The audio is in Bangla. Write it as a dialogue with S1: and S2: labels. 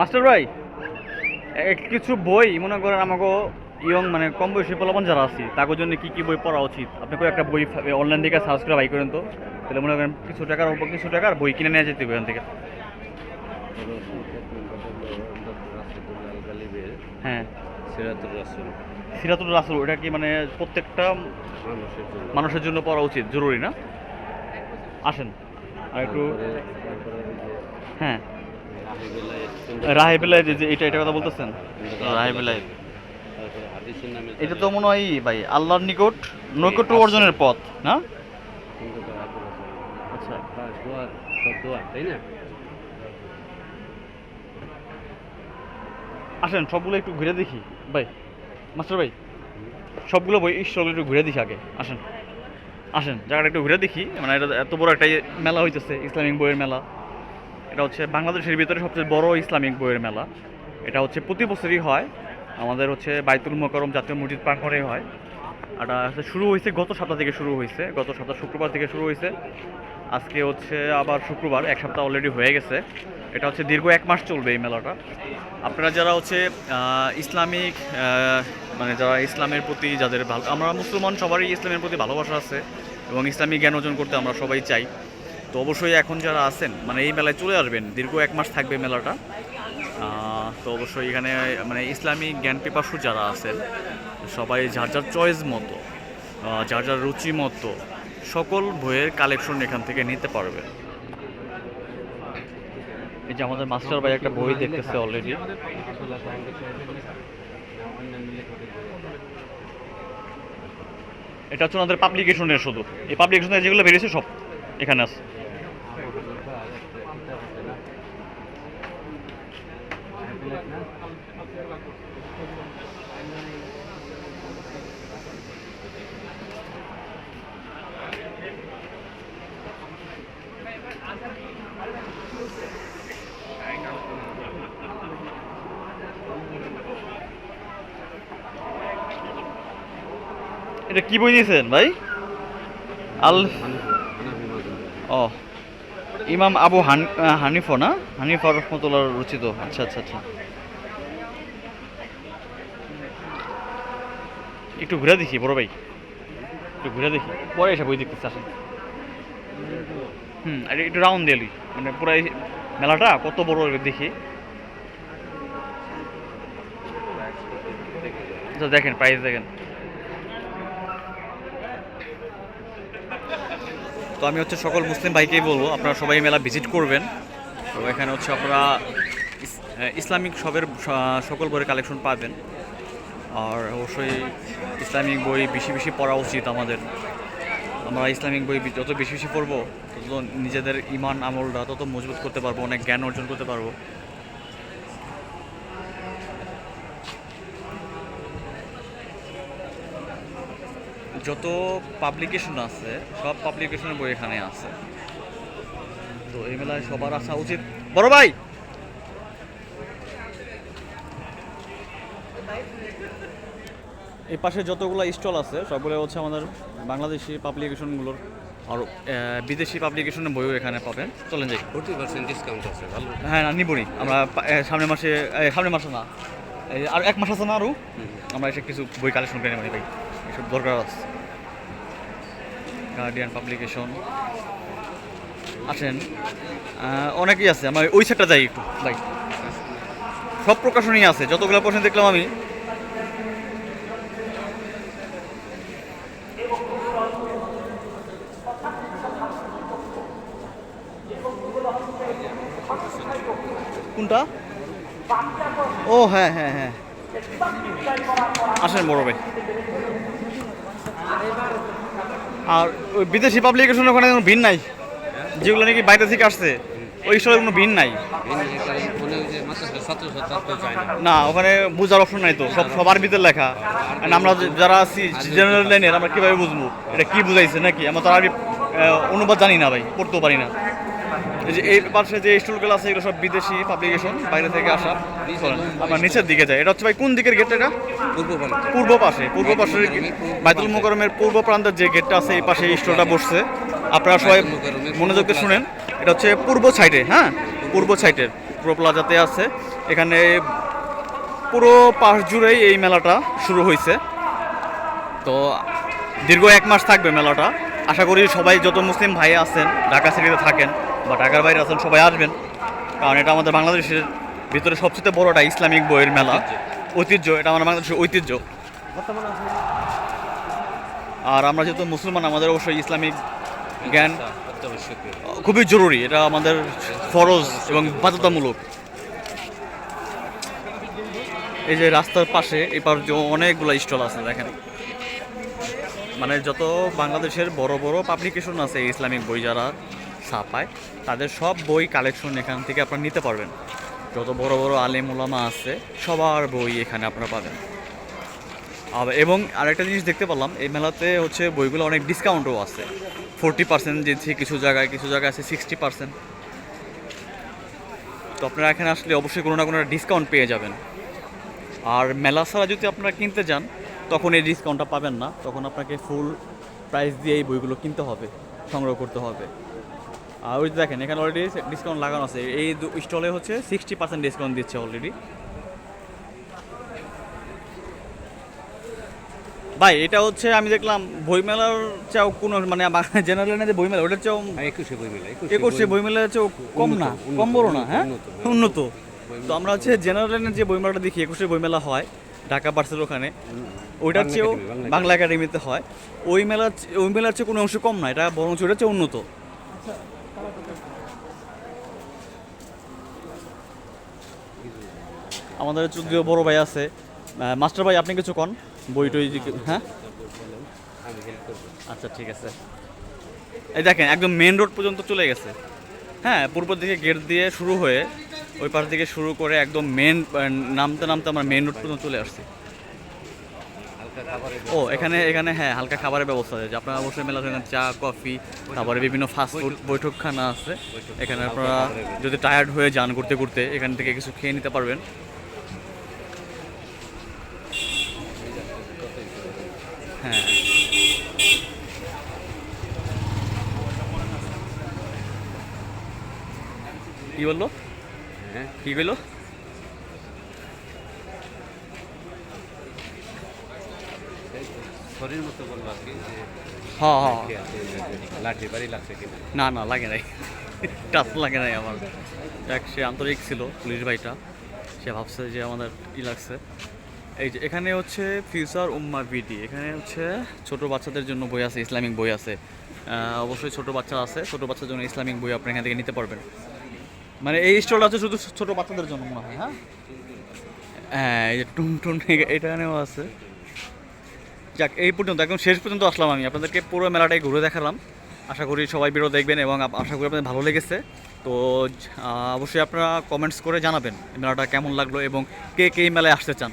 S1: মাস্টার ভাই কিছু বই মনে করেন আমাকে ইয়ং মানে কম বয়সী পোলাপান যারা আছি তাদের জন্য কি কি বই পড়া উচিত? আপনি কোনো একটা বই অনলাইন থেকে সার্চ করে বাই করেন তো? তাহলে মনে করেন কিছু টাকার উপর কিছু টাকার বই কিনে নিয়ে যেতে হবে এখান থেকে। হ্যাঁ।
S2: রাসুল।
S1: সিরাতুল রাসুল ওটা কি মানে প্রত্যেকটা
S2: মানুষের জন্য।
S1: পড়া উচিত? জরুরি না? আসেন। আর একটু হ্যাঁ।
S2: রাহেবেলায়
S1: যে এটা এটা কথা বলতেছেন?
S2: তারপরে
S1: এটা তো মনে হয় ভাই আল্লাহর নিকট নৈকট্য অর্জনের পথ না? আচ্ছা
S2: তাই না?
S1: আসেন সবগুলো একটু ঘুরে দেখি। ভাই মাস্টার ভাই সবগুলো বই স্টলগুলো একটু ঘুরে দেখি আগে। আসেন আসেন জায়গাটা একটু ঘুরে দেখি। মানে এটা এত বড় একটা মেলা হইতেছে ইসলামিক বইয়ের মেলা। এটা হচ্ছে বাংলাদেশের ভিতরে সবচেয়ে বড় ইসলামিক বইয়ের মেলা। এটা হচ্ছে প্রতি বছরই হয়। আমাদের হচ্ছে বাইতুল মোকরম জাতীয় মসজিদ প্রাঙ্গণেই হয়। এটা শুরু হয়েছে গত সপ্তাহ থেকে শুরু হয়েছে। গত সপ্তাহ শুক্রবার থেকে শুরু হয়েছে। আজকে হচ্ছে আবার শুক্রবার, এক সপ্তাহ অলরেডি হয়ে গেছে। এটা হচ্ছে দীর্ঘ এক মাস চলবে এই মেলাটা। আপনারা যারা হচ্ছে ইসলামিক মানে যারা ইসলামের প্রতি যাদের ভালো আমরা মুসলমান সবারই ইসলামের প্রতি ভালোবাসা আছে এবং ইসলামিক জ্ঞান অর্জন করতে আমরা সবাই চাই। তো অবশ্যই এখন যারা আছেন মানে এই মেলায় চলে আসবেন, দীর্ঘ এক মাস থাকবে মেলাটা। তো অবশ্যই এখানে মানে ইসলামিক জ্ঞান পিপাসু যারা আছেন, সবাই যার যার চয়েস মতো যার যার রুচি মতো, সকল বইয়ের কালেকশন এখান থেকে নিতে পারবেন। এই যে আমাদের মাস্টার ভাই একটা বই দেখতেছে অলরেডি এটা হচ্ছে আমাদের পাবলিকেশনের শুধু। এই পাবলিকেশনের যেগুলো বেরিয়েছে সব এখানে আছে। এটা কি বই দিয়েছেন ভাই? আল ও। ইমাম আবু হান হানিফ না? হানিফ রহমতুল্লাহ রচিত। আচ্ছা আচ্ছা আচ্ছা। একটু ঘুরে দেখি বড় ভাই। একটু ঘুরে দেখি। পরে এসে বই দেখতেছে আসেন। হুম আর একটু রাউন্ড দিলি মানে পুরো মেলাটা কত বড় দেখি। আচ্ছা, দেখেন প্রাইস দেখেন। তো আমি হচ্ছে সকল মুসলিম ভাইকেই বলব, আপনারা সবাই মেলা ভিজিট করবেন। তো এখানে হচ্ছে আপনারা ইসলামিক সবের সকল বইয়ের কালেকশন পাবেন। আর অবশ্যই ইসলামিক বই বেশি বেশি পড়া উচিত আমাদের। আমরা ইসলামিক বই যত বেশি বেশি পড়ব, তত নিজেদের ইমান আমলটা তত মজবুত করতে পারব, অনেক জ্ঞান অর্জন করতে পারব। যত পাবলিকেশন আছে সব পাবলিকেশনের বই এখানে আছে। তো এই মেলায় সবার আসা উচিত। বড় ভাই! এই পাশে যতগুলো স্টল আছে সবগুলো হচ্ছে আমাদের বাংলাদেশি পাবলিকেশনগুলোর আর বিদেশি পাবলিকেশনের বইও এখানে পাবেন। চলেন যাই।
S2: ফোর্টি পার্সেন্ট ডিসকাউন্ট আছে ভালো।
S1: হ্যাঁ না নিবনি। আমরা সামনের মাসে সামনের মাসে না। আর এক মাস আছে না আরও আমরা এসে কিছু বই কালেকশন করে নেব ভাই। এসব দরকার আছে। গার্ডিয়ান পাবলিকেশন আছেন অনেকেই আছে আমার ওই সাইডটা যাই একটু। ভাই সব প্রকাশনই আছে, যতগুলো প্রশ্ন দেখলাম আমি। কোনটা? ও হ্যাঁ হ্যাঁ হ্যাঁ। আসেন বড় ভাই। আর ওই বিদেশি পাবলিকেশন ওখানে কোনো ভিন নাই? যেগুলো নাকি বাইরে থেকে আসছে ওই সবের কোনো ভিন নাই?
S2: না
S1: ওখানে বোঝার অপশন নাই তো সব সবার ভিতরে লেখা। আমরা যারা আছি জেনারেল লাইনের আমরা কীভাবে বুঝব? এটা কি বুঝাইছে নাকি? আমরা তো আরবি আহ, অনুবাদ জানি না ভাই পড়তেও পারি না। যে এই পাশে যে স্টুলগুলো আছে এগুলো সব বিদেশি পাবলিকেশন বাইরে থেকে আসা। আমরা নিচের দিকে যাই। এটা হচ্ছে ভাই কোন দিকের গেট এটা?
S2: পূর্ব
S1: পাশে। পূর্ব পাশে বাইতুল মোকরমের পূর্ব প্রান্তের যে গেটটা আছে এই পাশে এই বসছে। আপনারা সবাই মনোযোগ দিয়ে শুনেন। এটা হচ্ছে পূর্ব সাইডে হ্যাঁ? পূর্ব সাইডের পূর্ব প্লাজাতে আছে। এখানে পুরো পাশ জুড়েই এই মেলাটা শুরু হয়েছে তো দীর্ঘ এক মাস থাকবে মেলাটা। আশা করি সবাই যত মুসলিম ভাই আছেন ঢাকা সিটিতে থাকেন বা ঢাকার বাইরে আছেন সবাই আসবেন। কারণ এটা আমাদের বাংলাদেশের ভিতরে সবচেয়ে বড়টা ইসলামিক বইয়ের মেলা। ঐতিহ্য। এটা আমাদের বাংলাদেশের ঐতিহ্য। আর আমরা যেহেতু মুসলমান আমাদের অবশ্যই ইসলামিক জ্ঞান খুবই জরুরি। এটা আমাদের ফরজ এবং বাধ্যতামূলক। এই যে রাস্তার পাশে এপার যে অনেকগুলো স্টল আছে দেখেন। মানে যত বাংলাদেশের বড় বড় পাবলিকেশন আছে ইসলামিক বই যারা ছাপায়। তাদের সব বই কালেকশন এখান থেকে আপনারা নিতে পারবেন। যত বড় বড় আলেম ওলামা আছে, সবার বই এখানে আপনারা পাবেন। আবার এবং আরেকটা জিনিস দেখতে পেলাম, এই মেলাতে হচ্ছে বইগুলো অনেক ডিসকাউন্টও আছে। ফোরটি পার্সেন্ট দিচ্ছে কিছু জায়গায় কিছু জায়গায় আছে সিক্সটি পার্সেন্ট তো আপনারা এখানে আসলে অবশ্যই কোনো না কোনো ডিসকাউন্ট পেয়ে যাবেন। আর মেলা ছাড়া যদি আপনারা কিনতে যান, তখন এই ডিসকাউন্টটা পাবেন না। তখন আপনাকে ফুল প্রাইস দিয়ে এই বইগুলো কিনতে হবে, সংগ্রহ করতে হবে। ওই যে দেখেন এখানে অলরেডি ডিসকাউন্ট লাগানো আছে। এই স্টলে হচ্ছে সিক্সটি পার্সেন্ট ডিসকাউন্ট দিচ্ছে অলরেডি ভাই এটা হচ্ছে আমি দেখলাম বইমেলার চাও কোনো মানে জেনারেল যে বইমেলা ওটার চাও
S2: একুশে বই মেলা
S1: একুশে বইমেলার চেয়েও কম না কম বড় না হ্যাঁ?
S2: উন্নত,
S1: তো আমরা হচ্ছে জেনারেলের যে বইমেলাটা দেখি একুশে বইমেলা হয় ঢাকা পার্সেল ওখানে ওইটার চেয়েও
S2: বাংলা
S1: বাংলা একাডেমিতে হয়। ওই মেলার চে- ওই মেলার চেয়ে কোনো অংশ কম না এটা বরং ওইটার চেয়ে উন্নত। আমাদের যদিও বড় ভাই আছে। মাস্টার ভাই, আপনি কিছু কন? বই টই হ্যাঁ? আচ্ছা ঠিক আছে। এই দেখেন, একদম মেন রোড পর্যন্ত চলে গেছে। হ্যাঁ পূর্ব দিকে গেট দিয়ে শুরু হয়ে ওই পাশ থেকে শুরু করে একদম মেন নামতে নামতে আমরা মেন রোড পর্যন্ত চলে আসছি। ও এখানে এখানে হ্যাঁ হালকা খাবারের ব্যবস্থা আছে। আপনারা অবশ্যই মেলা চা কফি তারপরে বিভিন্ন ফাস্টফুড বৈঠকখানা আছে। এখানে আপনারা যদি টায়ার্ড হয়ে যান ঘুরতে ঘুরতে এখান থেকে কিছু খেয়ে নিতে পারবেন। হ্যাঁ। কি বলল?
S2: হ্যাঁ।
S1: কি কইলো
S2: মতো বলব আর কি যে
S1: হ্যাঁ হ্যাঁ
S2: লাঠি বাড়ি লাগছে কিনা।
S1: না না লাগে নাই। টাচ লাগে নাই আমার। দেখ সে আন্তরিক ছিল পুলিশ ভাইটা। সে ভাবছে যে আমাদের ই লাগছে। এই যে এখানে হচ্ছে ফিউচার উম্মা বিডি। এখানে হচ্ছে ছোট বাচ্চাদের জন্য বই আছে ইসলামিক বই আছে। অবশ্যই ছোট বাচ্চা আছে। ছোট বাচ্চার জন্য ইসলামিক বই আপনি এখান থেকে নিতে পারবেন। মানে এই স্টলটা আছে শুধু ছোট বাচ্চাদের জন্য মনে হয়? হ্যাঁ হ্যাঁ এই যে টুনটুন এখানেও আছে। যাক, এই পর্যন্ত, একদম শেষ পর্যন্ত আসলাম আমি। আপনাদেরকে পুরো মেলাটাই ঘুরে দেখালাম। আশা করি সবাই ভিডিও দেখবেন এবং আশা করি আপনাদের ভালো লেগেছে। তো অবশ্যই আপনারা কমেন্টস করে জানাবেন মেলাটা কেমন লাগল এবং কে কে মেলায় আসতে চান।